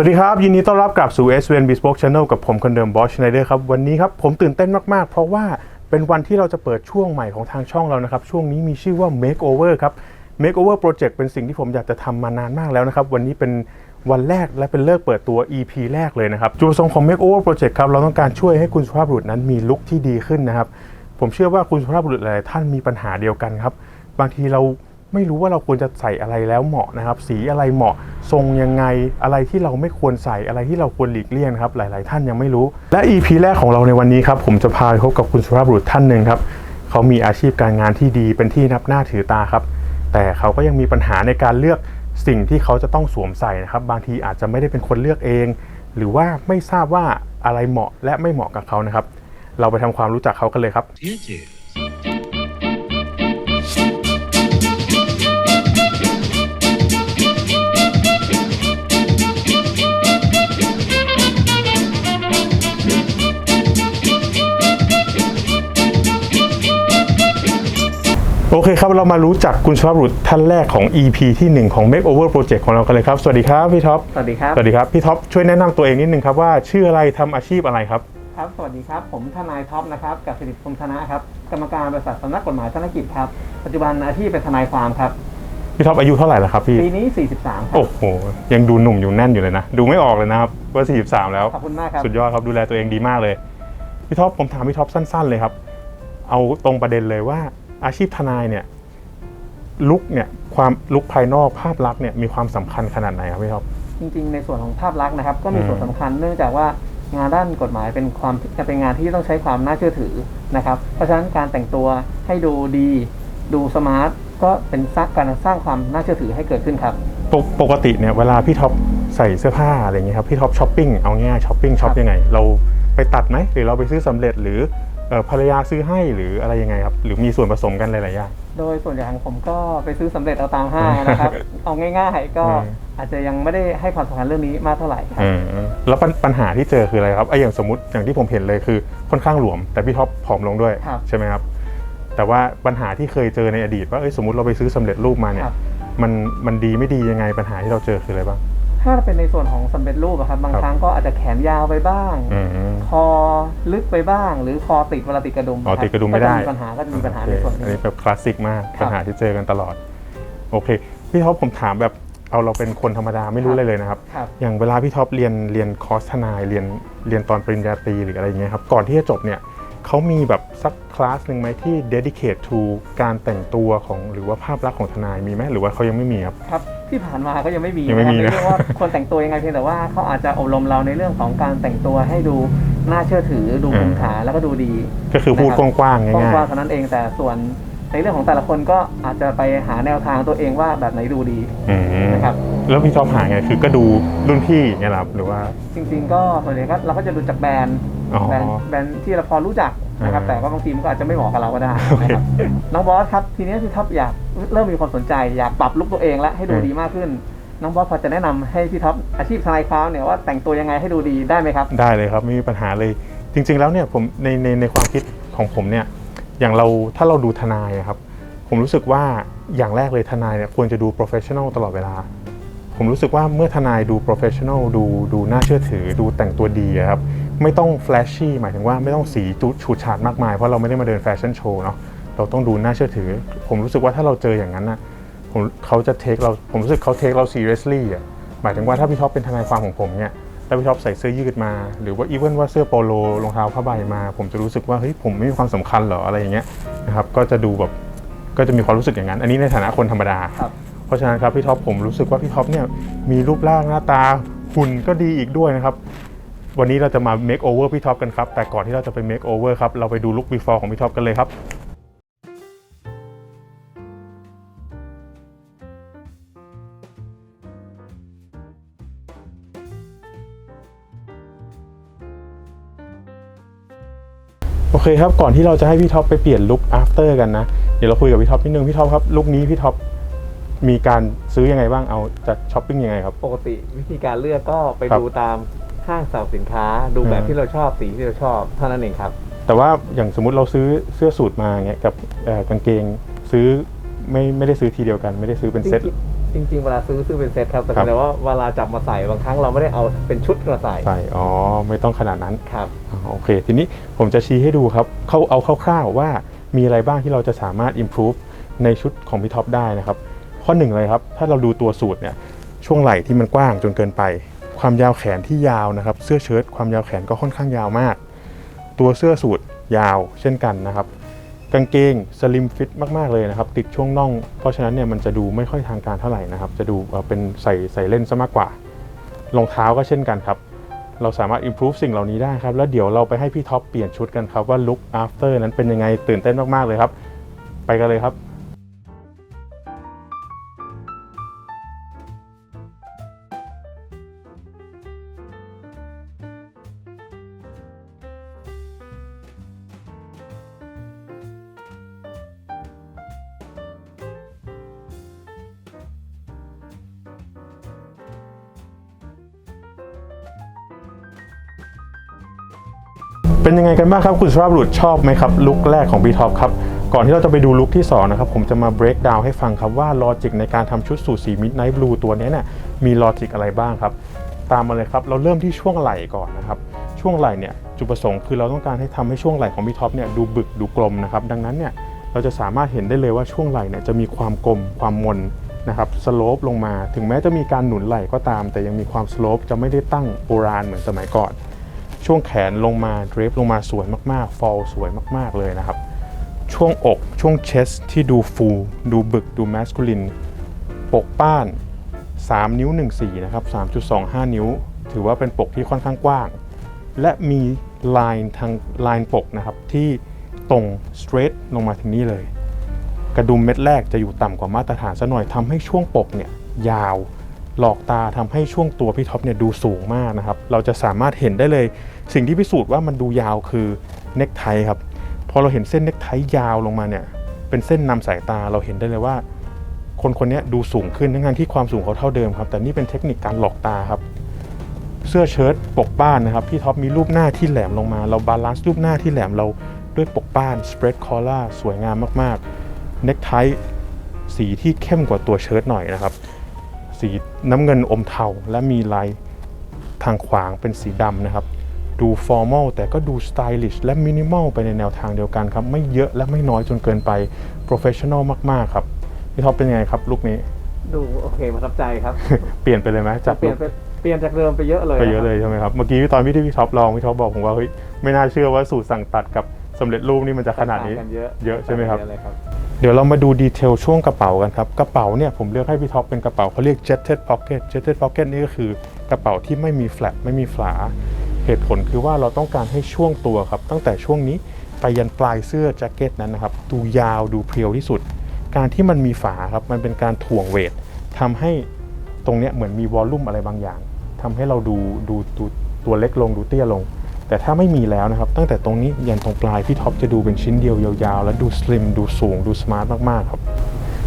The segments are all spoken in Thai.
วัสดีครับ ยินดีต้อนรับกลับสู่ SVN Bespoke Channel กับผมคนเดิมบอสชไนเดอร์ครับ วันนี้ครับ ผมตื่นเต้นมาก ๆ เพราะว่าเป็นวันที่เราจะเปิดช่วงใหม่ของทางช่องเรานะครับ ช่วงนี้มีชื่อว่า Makeover ครับ Makeover Project เป็นสิ่งที่ผมอยากจะทำมานานมากแล้วนะครับ วันนี้เป็นวันแรกและเป็นเลิกเปิดตัว EP แรกเลยนะครับ จุดประสงค์ของ Makeover Project ครับ เราต้องการช่วยให้คุณสุภาพบุรุษนั้นมีลุคที่ดีขึ้นนะครับ ผมเชื่อว่าคุณสุภาพบุรุษหลายท่านมีปัญหาเดียวกันครับ บางทีเรา ไม่รู้ว่าเราควรจะใส่อะไรแล้วเหมาะนะครับ สีอะไรเหมาะทรงยังไงอะไรที่เราไม่ควรใส่อะไรที่เราควรหลีกเลี่ยงครับ หลาย ๆ ท่านยังไม่รู้ และ EP แรกของเราในวันนี้ครับผมจะพาไปพบกับคุณสุภาพบุรุษท่านหนึ่งครับเขามีอาชีพการงานที่ดีเป็นที่นับหน้าถือตาครับ แต่เขาก็ยังมีปัญหาในการเลือกสิ่งที่เขาจะต้องสวมใส่นะครับ บางทีอาจจะไม่ได้เป็นคนเลือกเอง หรือว่าไม่ทราบว่าอะไรเหมาะและไม่เหมาะกับเขานะครับ เราไปทำความรู้จักเขากันเลยครับ อเคครับ เรามารู้จักคุณสุภาพบุรุษท่านแรกของ EP ที่ 1 ของ Makeover Project ของเรากันเลยครับ สวัสดีครับพี่ท็อป สวัสดีครับ สวัสดีครับ พี่ท็อปช่วยแนะนำตัวเองนิดนึงครับว่าชื่ออะไรทำอาชีพอะไรครับ ครับ สวัสดีครับ ผมทนายท็อปนะครับกับสิริพงษ์ธนะครับ กรรมการบริษัทสำนักกฎหมายธนกิจครับ ปัจจุบันอาชีพเป็นทนายความครับ พี่ท็อปอายุเท่าไหร่แล้วครับพี่ ปีนี้ 43 ครับ โอ้โห ยังดูหนุ่มอยู่แน่นอยู่เลยนะ ดูไม่ออกเลยนะครับว่า 43 แล้ว ขอบคุณมากครับ สุดยอดครับ ดูแลตัวเองดีมากเลย พี่ท็อปผมถามพี่ท็อปสั้น ๆ เลยครับ เอาตรงประเด็นเลยว่า อาชีพทนายเนี่ยลุกเนี่ยความลุกภายนอกภาพลักษณ์เนี่ยมีความสำคัญขนาดไหนครับพี่ท็อปจริงๆ ในส่วนของภาพลักษณ์นะครับ ก็มีอืมส่วนสำคัญเนื่องจากว่างานด้านกฎหมายเป็นความเป็นงานที่ต้องใช้ความน่าเชื่อถือนะครับ เพราะฉะนั้นการแต่งตัวให้ดูดี ดูสมาร์ทก็เป็นสร้างการสร้างความน่าเชื่อถือให้เกิดขึ้นครับปกปกติเนี่ยเวลาพี่ท็อปใส่เสื้อผ้าอะไรอย่างเงี้ยครับพี่ท็อปช้อปปิ้งเอาง่ายช้อปปิ้งช็อปครับยังไง เราไปตัดไหมหรือเราไปซื้อสำเร็จหรือเอ่อ ภรรยาซื้อให้หรืออะไรยังไงครับ หรือมีส่วนผสมกันหลายๆอย่าง โดยส่วนใหญ่ของผมก็ไปซื้อสำเร็จเอาตามห้างนะครับ เอาง่ายๆก็อืมอาจจะยังไม่ได้ให้ความสำคัญเรื่องนี้มากเท่าไหร่ครับอืมแล้วปัญปัญหาที่เจอคืออะไรครับไอ้อย่างสมมติอย่างที่ผมเห็นเลยคือค่อนข้างหลวม แต่พี่ท็อปผอมลงด้วยครับใช่ไหมครับ แต่ว่าปัญหาที่เคยเจอในอดีตว่าเอ้ยสมมติเราไปซื้อสำเร็จรูปมาเนี่คยรับมันมันดีไม่ดียังไงปัญหาที่เราเจอคืออะไรบ้าง ถ้าเป็นในส่วนของสำเร็จรูปอะครับบางครับครั้งก็อาจจะแขนยาวไปบ้างอืมคอลึกไปบ้าง หรือคอติดเวลาติดกระดุมอ๋อคบติดกระดุมไม่ได้ก็จมีปัญหาก็จะมีปัญหาในส่วนอันนี้นี้แบบคลาสสิกมากครับปัญหาที่เจอกันตลอด โอเค พี่ท็อปผมถามแบบเอาเราเป็นคนธรรมดาไม่รู้ครับเลยเลยนะครับครับ อย่างเวลาพี่ท็อปเรียนเรียนคอร์สทนายเรียนเรียนตอนปริญญาตรีหรืออะไรอย่างเงี้ยครับก่อนที่จะจบเนี่ย เขามีแบบสักคลาสหนึ่งไหมที่ dedicate to การแต่งตัวของหรือว่าภาพลักษณ์ของทนายมีไหมหรือว่าเขายังไม่มีครับ ครับที่ผ่านมาก็ยังไม่มียังไม่มีนะครับนะในเรื่องว่าควรแต่งตัวยังไงเพียงแต่ว่าเขาอาจจะอบรมเราในเรื่องของการแต่งตัวให้ดูน่าเชื่อถือดูภูมิฐานแล้วก็ดูดี ก็คือพูดกว้างๆกง่ายว้างๆเท่านั้นเองแต่ส่วนในเรื่องของแต่ละคนก็อาจจะไปหาแนวทางตัวเองว่าแบบไหนดูดีๆอืมนะครับ แล้วพี่ท็อปหาไงคือก็ดูรุ่นพี่อย่างเงี้ยเหรอครับหรือว่า จริงๆก็ส่วนใหญ่ก็เราก็จะดูจากแบรนด์อ๋อแบรนด์แบรนด์ที่เราพอรู้จักนะครับ อ่าแต่ว่าบางทีมันก็อาจจะไม่เหมาะกับเราก็ได้โอเคนะครับน้องบอสครับทีนี้พี่ท็อปอยากเริ่มมีความสนใจ อยากปรับลุคตัวเองและให้ดูอืม ดีมากขึ้น น้องบอสพอจะแนะนำให้พี่ท็อปอาชีพทนายความเนี่ยว่าแต่งตัวยังไงให้ดูดีได้ไหมครับ ได้เลยครับไม่มีปัญหาเลยจริง ๆ แล้วเนี่ยผมในในในความคิดของผมเนี่ยอย่างเราถ้าเราดูทนายอะครับ ผมรู้สึกว่าอย่างแรกเลยทนายเนี่ยควรจะดู professional ตลอดเวลา ผมรู้สึกว่าเมื่อทนายดู professional ดูดูน่าเชื่อถือ ดูแต่งตัวดีครับไม่ต้อง flashy หมายถึงว่าไม่ต้องสีจุดฉูดฉาดมากมาย เพราะเราไม่ได้มาเดินแฟชั่นโชว์เนาะเราต้องดูน่าเชื่อถือ ผมรู้สึกว่าถ้าเราเจออย่างนั้นนะผมเขาจะเทคเราผมรู้สึกเขาเทคเรา seriously อะหมายถึงว่าถ้าพี่ท็อปเป็นทนายความของผมเนี่ยแล้วพี่ท็อปใส่เสื้อยืดมา หรือว่าอีเวนว่าเสื้อโปโลรองเท้าผ้าใบมา ผมจะรู้สึกว่าเฮ้ยผมไม่มีความสำคัญหรออะไรอย่างเงี้ยนะครับก็จะดูแบบก็จะมีความรู้สึกอย่างนั้น อันนี้ในฐานะคนธรรมดาครับ เพราะฉะนั้นครับพี่ท็อปผมรู้สึกว่าพี่ท็อปเนี่ยมีรูปร่างหน้าตาหุ่นก็ดีอีกด้วยนะครับ วันนี้เราจะมา make over พี่ท็อปกันครับ แต่ก่อนที่เราจะไป make over ครับเราไปดูลุค before ของพี่ท็อปกันเลยครับโอเคครับก่อนที่เราจะให้พี่ท็อปไปเปลี่ยนลุค after กันนะ เดี๋ยวเราคุยกับพี่ท็อปนิดนึงพี่ท็อปครับลุคนี้พี่ท็อป มีการซื้อยังไงบ้างเอาจะช้อปปิ้งยังไงครับ ปกติวิธีการเลือกก็ไปครับดูตามห้างสรรพสินค้า ดูแบบอืม ที่เราชอบสีที่เราชอบเท่านั้นเองครับ แต่ว่าอย่างสมมุติเราซื้อเสื้อสูทมาเงี้ยกับเอ่อกางเกงซื้อไม่ไม่ได้ซื้อทีเดียวกัน ไม่ได้ซื้อเป็นเซ็ตจจริงๆเวลาซื้อซื้อเป็นเซ็ตครับแต่ครับ แต่ว่าเวลาจับมาใส่บางครั้งเราไม่ได้เอาเป็นชุดมาใส่ใส่อ๋อไม่ต้องขนาดนั้น ครับอ๋อโอเค ทีนี้ผมจะชี้ให้ดูครับเขาเอาคร่าวๆว่ามีอะไรบ้างที่เราจะสามารถ improve ในชุดของพี่ท็อปได้นะครับ ข้อหนึ่งเลยครับ ถ้าเราดูตัวสูตรเนี่ยช่วงไหล่ที่มันกว้างจนเกินไป ความยาวแขนที่ยาวนะครับ เสื้อเชิ้ตความยาวแขนก็ค่อนข้างยาวมาก ตัวเสื้อสูทยาวเช่นกันนะครับ กางเกงสลิมฟิตมากๆเลยนะครับ ติดช่วงน่อง เพราะฉะนั้นเนี่ยมันจะดูไม่ค่อยทางการเท่าไหร่นะครับ จะดูเอ่อเป็นใส่ใส่เล่นซะมากกว่ารองเท้าก็เช่นกันครับ เราสามารถ improve สิ่งเหล่านี้ได้ครับ แล้วเดี๋ยวเราไปให้พี่ท็อปเปลี่ยนชุดกันครับว่า look after นั้นเป็นยังไงตื่นเต้นมากๆเลยครับ ไปกันเลยครับ เป็นยังไงกันบ้างครับคุณสภาพบุรุษชอบไหมครับลุคแรกของ b ีท็อปครับก่อนที่เราจะไปดูลุคที่2นะครับผมจะมา break down ให้ฟังครับว่าลอจิกในการทำชุดสูทสี midnight blue ตัวนี้เนี่ยมีลอจิกอะไรบ้างครับตามมาเลยครับเราเริ่มที่ช่วงไหล่ก่อนนะครับช่วงไหล่เนี่ยจุดประสงค์คือเราต้องการให้ทำให้ช่วงไหล่ของ b ีท็อปเนี่ยดูบึกดูกลมนะครับดังนั้นเนี่ยเราจะสามารถเห็นได้เลยว่าช่วงไหล่เนี่ยจะมีความกลมความมนนะครับสโลปลงมา ถึงแม้จะมีการหนุนไหล่ก็ตาม แต่ยังมีความสโลปจะไม่ได้ตั้งโบราณเหมือนสมัยก่อน ช่วงแขนลงมาเดรฟลงมาสวยมากๆ ฟอลสวยมากๆเลยนะครับ ช่วงอกช่วงเชสที่ดูฟูดูบึกดูแมสคูลิน ปกป้าน 3 นิ้ว1สีนะครับ 3.25 นิ้ว ถือว่าเป็นปกที่ค่อนข้างกว้าง และมีลายทางลายปกนะครับที่ตรง straight ลงมาถึงนี่เลย กระดุมเม็ดแรกจะอยู่ต่ำกว่ามาตรฐานซะหน่อยทำให้ช่วงปกเนี่ยยาว หลอกตาทำให้ช่วงตัวพี่ท็อปเนี่ยดูสูงมากนะครับ เราจะสามารถเห็นได้เลย สิ่งที่พิสูจน์ว่ามันดูยาวคือเน็กไทครับ พอเราเห็นเส้นเน็กไทยาวลงมาเนี่ย เป็นเส้นนำสายตาเราเห็นได้เลยว่า คนคนนี้ดูสูงขึ้นทั้งที่ความสูงเขาเท่าเดิมครับ แต่นี่เป็นเทคนิคการหลอกตาครับ เสื้อเชิ้ตปกป้านนะครับ พี่ท็อปมีรูปหน้าที่แหลมลงมา เราบาลานซ์รูปหน้าที่แหลมเราด้วยปกป้าน spread collar สวยงามมากๆเน็กไทสีที่เข้มกว่าตัวเชิ้ตหน่อยนะครับ สีน้ำเงินอมเทาและมีลายทางขวางเป็นสีดำนะครับ ดูฟอร์มอลแต่ก็ดูสไตลิชและมินิมอลไปในแนวทางเดียวกันครับ ไม่เยอะและไม่น้อยจนเกินไปโปรเฟชชั่นอลมาก ๆ ครับ พี่ท็อปเป็นยังไงครับลุคนี้ ดูโอเคประทับใจครับ เปลี่ยนไปเลยไหมจากเปลี่ยนไปเปลี่ยนจากเดิมไปเยอะเลยไปเยอะเลยใช่ไหมครับ เมื่อกี้ตอนพี่ที่พี่ท็อปลองพี่ท็อปบอกผมว่าเฮ้ยไม่น่าเชื่อว่าสูตรสั่งตัดกับสำเร็จรูปนี่มันจะขนาดนี้ต่งกันเยอะเยอะใช่ไหมครับ เดี๋ยวเรามาดูดีเทลช่วงกระเป๋ากันครับ กระเป๋าเนี่ยผมเลือกให้พี่ท็อปเป็นกระเป๋าเขาเรียก jetted pocket jetted pocket นี่ก็คือกระเป๋าที่ไม่มีแฟลปไม่มีฝา เหตุผลคือว่าเราต้องการให้ช่วงตัวครับ ตั้งแต่ช่วงนี้ไปยันปลายเสื้อแจ็คเก็ตนั้นนะครับ ดูยาวดูเพรียวที่สุด การที่มันมีฝาครับ มันเป็นการถ่วงเวททำให้ตรงเนี้ยเหมือนมีวอลลุ่มอะไรบางอย่างทำให้เราดูดูดูตัวเล็กลงดูเตี้ยลง แต่ถ้าไม่มีแล้วนะครับ ตั้งแต่ตรงนี้ยันตรงปลายพี่ท็อปจะดูเป็นชิ้นเดียวยาวๆ และดูสลิมดูสูงดูสมาร์ทมากๆครับ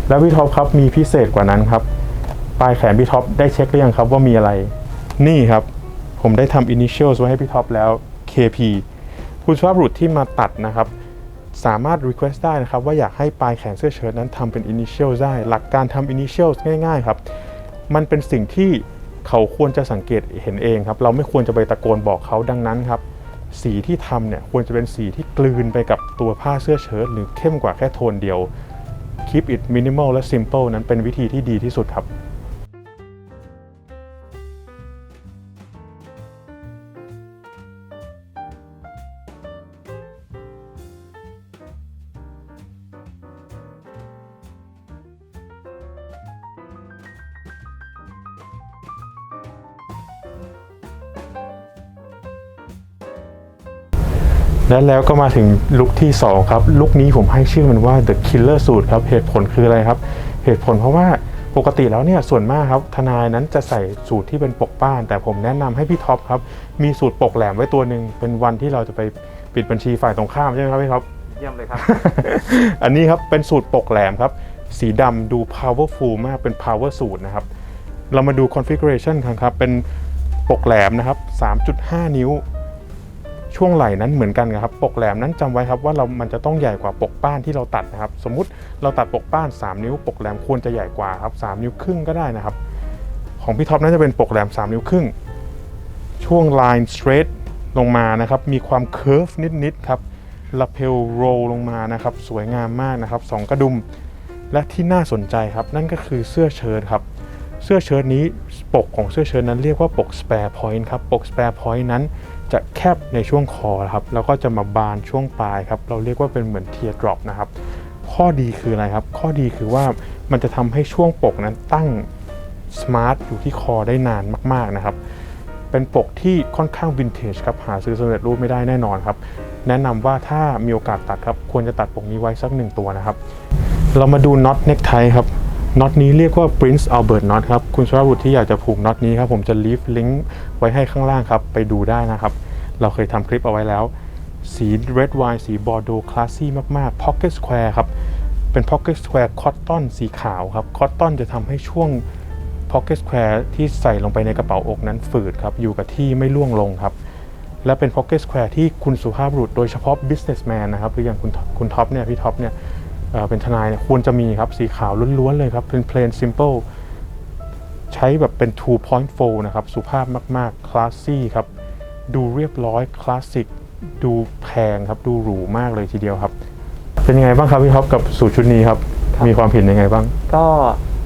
แล้วพี่ท็อปครับมีพิเศษกว่านั้นครับปลายแขนพี่ท็อปได้เช็คหรือยังครับว่ามีอะไร นี่ครับผมได้ทำ initials ไว้ให้พี่ท็อปแล้ว KP คุณสุภาพบุรุษที่มาตัดนะครับ สามารถ request ได้นะครับ ว่าอยากให้ปลายแขนเสื้อเชิ้ตนั้นทำเป็น initials ได้ หลักการทำ initials ง่ายๆครับ มันเป็นสิ่งที่เขาควรจะสังเกตเห็นเองครับ เราไม่ควรจะไปตะโกนบอกเขาดังนั้นครับ สีที่ทำเนี่ยควรจะเป็นสีที่กลืนไปกับตัวผ้าเสื้อเชิ้ตหรือเข้มกว่าแค่โทนเดียว keep it minimal และ simple นั้นเป็นวิธีที่ดีที่สุดครับ และแล้วก็มาถึงลุคที่ 2 ครับ ลุคนี้ผมให้ชื่อมันว่า The Killer Suit ครับ เหตุผลคืออะไรครับ เหตุผลเพราะว่าปกติแล้วเนี่ยส่วนมากครับทนายนั้นจะใส่สูตรที่เป็นปกป้าน แต่ผมแนะนำให้พี่ท็อปครับ มีสูตรปกแหลมไว้ตัวหนึ่งเป็นวันที่เราจะไปปิดบัญชีฝ่ายตรงข้ามใช่ไหมครับพี่ท็อปเยี่ยมเลยครับ อันนี้ครับเป็นสูตรปกแหลมครับ สีดำดู powerful มากเป็น power สูตรนะครับ เรามาดู configuration กันครับเป็นปกแหลมนะครับ 3.5 นิ้ว ช่วงไหล่นั้นเหมือนกันครับ ปกแหลมนั้นจำไว้ครับว่าเรา มันจะต้องใหญ่กว่าปกป้านที่เราตัดนะครับ สมมุติเราตัดปกป้าน 3 นิ้ว ปกแหลมควรจะใหญ่กว่าครับ3นิ้วครึ่งก็ได้นะครับ ของพี่ท็อปน่าจะเป็นปกแหลม 3 นิ้วครึ่ง ช่วง line straight ลงมานะครับ มีความ curve นิดๆครับ lapel roll ลงมานะครับ สวยงามมากนะครับสองกระดุม และที่น่าสนใจครับ นั่นก็คือเสื้อเชิ้ตครับ เสื้อเชิ้ตนี้ปกของเสื้อเชิ้ตนั้นเรียกว่าปก spare point ครับ ปก spare point นั้น จะแคบในช่วงคอครับแล้วก็จะมาบานช่วงปลายครับเราเรียกว่าเป็นเหมือน tear drop นะครับข้อดีคืออะไรครับ ข้อดีคือว่ามันจะทำให้ช่วงปกนั้นตั้ง smart อยู่ที่คอได้นานมาก ๆนะครับ เป็นปกที่ค่อนข้างวินเทจครับหาซื้อสำเร็จรูปไม่ได้แน่นอนครับ แนะนำว่าถ้ามีโอกาสตัดครับ ควรจะตัดปกนี้ไว้สักหนึ่งตัวนะครับ เรามาดูน็อตเน็กไทครับ น็อตนี้เรียกว่า Prince Albert Knot ครับ คุณชวบุตรที่อยากจะผูกน็อตนี้ครับ ผมจะ leave link ไว้ให้ข้างล่างครับ ไปดูได้นะครับ เราเคยทำคลิปเอาไว้แล้ว สี red wine สีบอร์โดคลาสซี่มาก ๆ pocket square ครับ เป็น pocket square cotton สีขาวครับ cotton จะทำให้ช่วง pocket square ที่ใส่ลงไปในกระเป๋าอกนั้นฝืดครับ อยู่กับที่ไม่ล่วงลงครับ และเป็น pocket square ที่คุณสุภาพบุรุษโดยเฉพาะ businessman นะครับ หรืออย่างคุณคุณท็อปเนี่ยพี่ท็อปเนี่ย เอ่อเป็นทนายเนี่ยควรจะมีครับสีขาวล้วนๆเลยครับ เป็น plain simple ใช้แบบเป็น two point fold นะครับ สุภาพมากๆ classy ครับ ดูเรียบร้อย คลาสสิก ดูแพงครับ ดูหรูมากเลยทีเดียวครับ เป็นยังไงบ้างครับพี่ท็อปกับสูตรชุดนี้ครับครับมีความเห็นยังไงบ้าง ก็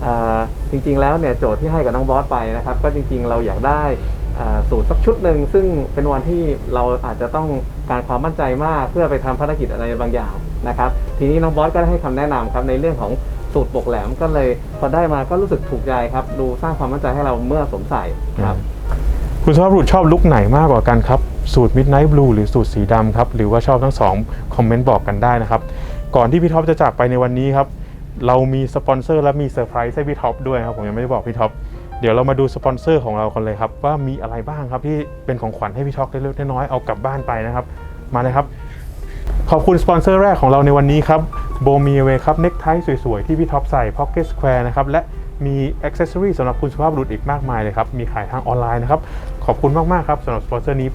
อ่าจริงๆแล้วเนี่ยโจทย์ที่ให้กับน้องบอสไปนะครับ ก็จริงๆเราอยากได้อ่าสูตรสักชุดหนึ่งซึ่งเป็นวันที่เราอาจจะต้องการความมั่นใจมากเพื่อไปทำภารกิจอะไรบางอย่าง นะครับทีนี้น้องบอสก็ได้ให้คำแนะนำครับในเรื่องของสูตรปกแหลมก็เลยพอได้มาก็รู้สึกถูกใจครับ ดูสร้างความมั่นใจให้เราเมื่อสวมใส่ครับคุณสุภาพบุรุษชอบลุคไหนมากกว่ากันครับ สูตร Midnight Blue หรือสูตรสีดำครับ หรือว่าชอบทั้งสองคอมเมนต์บอกกันได้นะครับ ก่อนที่พี่ท็อปจะจากไปในวันนี้ครับ เรามีสปอนเซอร์และมีเซอร์ไพรส์ให้พี่ท็อปด้วยครับ ผมยังไม่ได้บอกพี่ท็อปเดี๋ยวเรามาดูสปอนเซอร์ของเรากันเลยครับ ว่ามีอะไรบ้างครับที่เป็นของขวัญให้พี่ท็อปเล็กๆน้อยๆเอากลับบ้านไปนะครับ มาเลยครับ ขอบคุณสปอนเซอร์แรกของเราในวันนี้ครับโบมีเวครับเน็กไทสวยๆ ที่พี่ท็อปใส่ Pocket Square นะครับและมีอ็อกเซสซอรีสำหรับคุณสุภาพบุรุษอีกมากมายเลยครับ มีขายทางออนไลน์นะครับ ขอบคุณมาก ๆ ครับสำหรับสปอนเซอร์นี้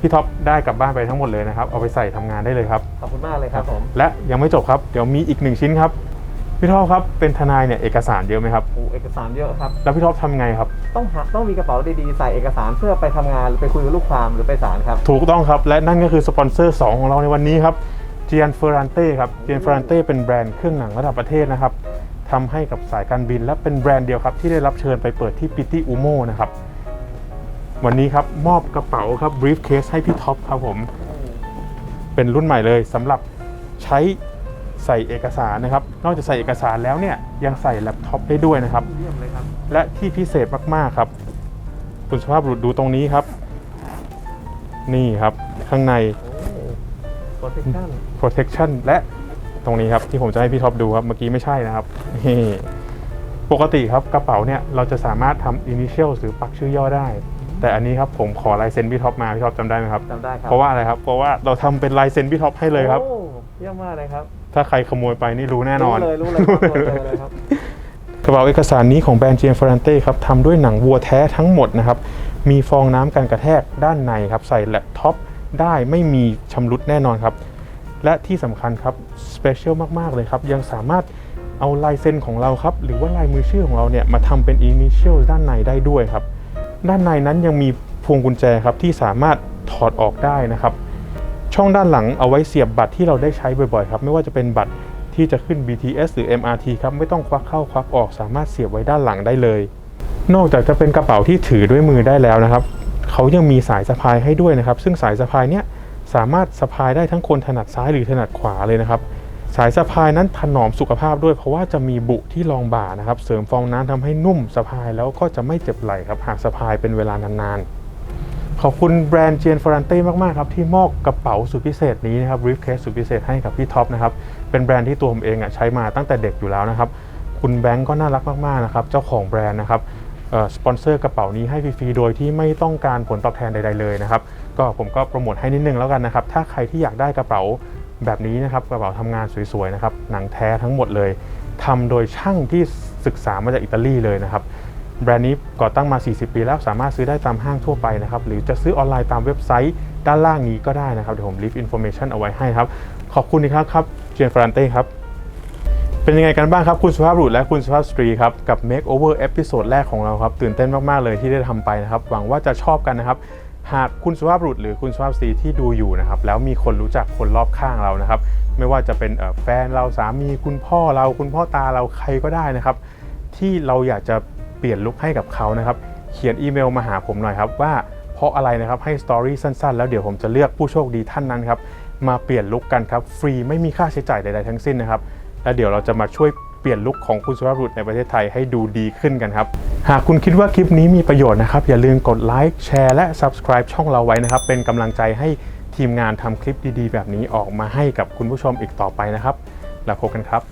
พี่ท็อปได้กลับบ้านไปทั้งหมดเลยนะครับ เอาไปใส่ทำงานได้เลยครับ ขอบคุณมากเลยครับผม และยังไม่จบครับ เดี๋ยวมีอีกหนึ่งชิ้นครับ พี่ท็อปครับเป็นทนายเนี่ยเอกสารเยอะไหมครับ โอ้เอกสารเยอะครับ แล้วพี่ท็อปทำไงครับ ต้องหาต้องมีกระเป๋าดีๆใส่เอกสารเพื่อไปทำงานหรือไปคุยกับลูกความหรือไปศาลครับ ถูกต้องครับ และนั่นก็คือสปอนเซอร์ 2 ของเราในวันนี้ครับ g i a n f e r r a n t e ครับ g i a n f e r r a n t e เป็นแบรนด์เครื่องหนังระดับประเทศนะครับทำให้กับสายการบินและเป็นแบรนด์เดียวครับ ที่ได้รับเชิญไปเปิดที่ Pitti Umo นะครับ วันนี้ครับมอบกระเป๋าครับ briefcase ให้พี่ท็อปครับผม เป็นรุ่นใหม่เลยสำหรับใช้ ใส่เอกสารนะครับ นอกจากใส่เอกสารแล้วเนี่ยยังใส่แล็ปท็อปได้ด้วยนะครับ เยี่ยมเลยครับ และที่พิเศษมากๆครับ คุณสุภาพบุรุษดูตรงนี้ครับ นี่ครับข้างใน โปรเทคชั่น protection และตรงนี้ครับที่ผมจะให้พี่ท็อปดูครับ เมื่อกี้ไม่ใช่นะครับนี่ปกติครับกระเป๋าเนี่ยเราจะสามารถทำ initial หรือปักชื่อย่อได้ แต่อันนี้ครับผมขอลายเซ็นพี่ท็อปมาพี่ท็อปจำได้ไหมครับจำได้ครับ เพราะว่าอะไรครับเพราะว่าเราทำเป็นลายเซ็นพี่ท็อปให้เลยครับ โอ้เยี่ยมมากเลยครับ ถ้าใครขโมยไปนี่รู้แน่นอน รู้เลยรู้เลยครับรู้เลยครับ กระเป๋าเอกสารนี้ของแบรนด์เจียนฟรานเต้ครับทำด้วยหนังวัวแท้ทั้งหมดนะครับ มีฟองน้ำกันกระแทกด้านในครับ ใส่แล็ปท็อปได้ไม่มีชำรุดแน่นอนครับ และที่สำคัญครับสเปเชียลมากๆเลยครับ ยังสามารถเอาลายเซ็นของเราครับ หรือว่าลายมือชื่อของเราเนี่ยมาทำเป็นอินิเชียลด้านในได้ด้วยครับ ด้านในนั้นยังมีพวงกุญแจครับที่สามารถถอดออกได้นะครับ ช่องด้านหลังเอาไว้เสียบบัตรที่เราได้ใช้บ่อยๆครับไม่ว่าจะเป็นบัตรที่จะขึ้น BTS หรือ MRT ครับไม่ต้องควักเข้าควักออกสามารถเสียบไว้ด้านหลังได้เลย นอกจากจะเป็นกระเป๋าที่ถือด้วยมือได้แล้วนะครับเขายังมีสายสะพายให้ด้วยนะครับ ซึ่งสายสะพายเนี้ยสามารถสะพายได้ทั้งคนถนัดซ้ายหรือถนัดขวาเลยนะครับ สายสะพายนั้นถนอมสุขภาพด้วย เพราะว่าจะมีบุที่รองบ่านะครับ เสริมฟองน้ำทำให้นุ่มสะพายแล้วก็จะไม่เจ็บไหล่ครับหากสะพายเป็นเวลานานๆ ขอบคุณแบรนด์เจียนฟรานเต้มาก ๆ ครับ ที่มอบกระเป๋าสุดพิเศษนี้นะครับ briefcase สุดพิเศษให้กับพี่ท็อปนะครับ เป็นแบรนด์ที่ตัวผมเองอะใช้มาตั้งแต่เด็กอยู่แล้วนะครับ คุณแบงก์ก็น่ารักมาก ๆ นะครับ เจ้าของแบรนด์นะครับสปอนเซอร์กระเป๋านี้ให้ฟรี ๆ โดยที่ไม่ต้องการผลตอบแทนใด ๆ เลยนะครับ ก็ผมก็โปรโมทให้นิดนึงแล้วกันนะครับ ถ้าใครที่อยากได้กระเป๋าแบบนี้นะครับ กระเป๋าทำงานสวย ๆ นะครับ หนังแท้ทั้งหมดเลยทำโดยช่างที่ศึกษามาจากอิตาลีเลยนะครับ แบรนด์นี้ก่อตั้งมา 40 ปีแล้วสามารถซื้อได้ตามห้างทั่วไปนะครับหรือจะซื้อออนไลน์ตามเว็บไซต์ด้านล่างนี้ก็ได้นะครับเดี๋ยวผม leave information เอาไว้ให้ครับ ขอบคุณอีกครั้งครับเจนฟรานเต้ครับเป็นยังไงกันบ้างครับ คุณสุภาพบุรุษและคุณสุภาพสตรีครับ กับ Makeover เอพิโซดแรกของเราครับ ตื่นเต้นมาก ๆ เลยที่ได้ทำไปนะครับ หวังว่าจะชอบกันนะครับ หากคุณสุภาพบุรุษหรือคุณสุภาพสตรีที่ดูอยู่นะครับ แล้วมีคนรู้จักคนรอบข้างเรานะครับ ไม่ว่าจะเป็นแฟนเราสามีคุณพ่อเราคุณพ่อตาเราใครก็ได้นะครับ ที่เราอยากจะ เปลี่ยนลุคให้กับเขานะครับ เขียนอีเมลมาหาผมหน่อยครับว่าเพราะอะไรนะครับให้สตอรี่สั้นๆ แล้วเดี๋ยวผมจะเลือกผู้โชคดีท่านนั้นครับมาเปลี่ยนลุคกันครับฟรีไม่มีค่าใช้จ่ายใดๆทั้งสิ้นนะครับแล้วเดี๋ยวเราจะมาช่วยเปลี่ยนลุคของคุณสุภาพบุรุษในประเทศไทยให้ดูดีขึ้นกันครับ หากคุณคิดว่าคลิปนี้มีประโยชน์นะครับ อย่าลืมกดไลค์แชร์และ Subscribe ช่องเราไว้นะครับ เป็นกำลังใจให้ทีมงานทำคลิปดีๆ แบบนี้ออกมาให้กับคุณผู้ชมอีกต่อไปนะครับ แล้วพบกันครับ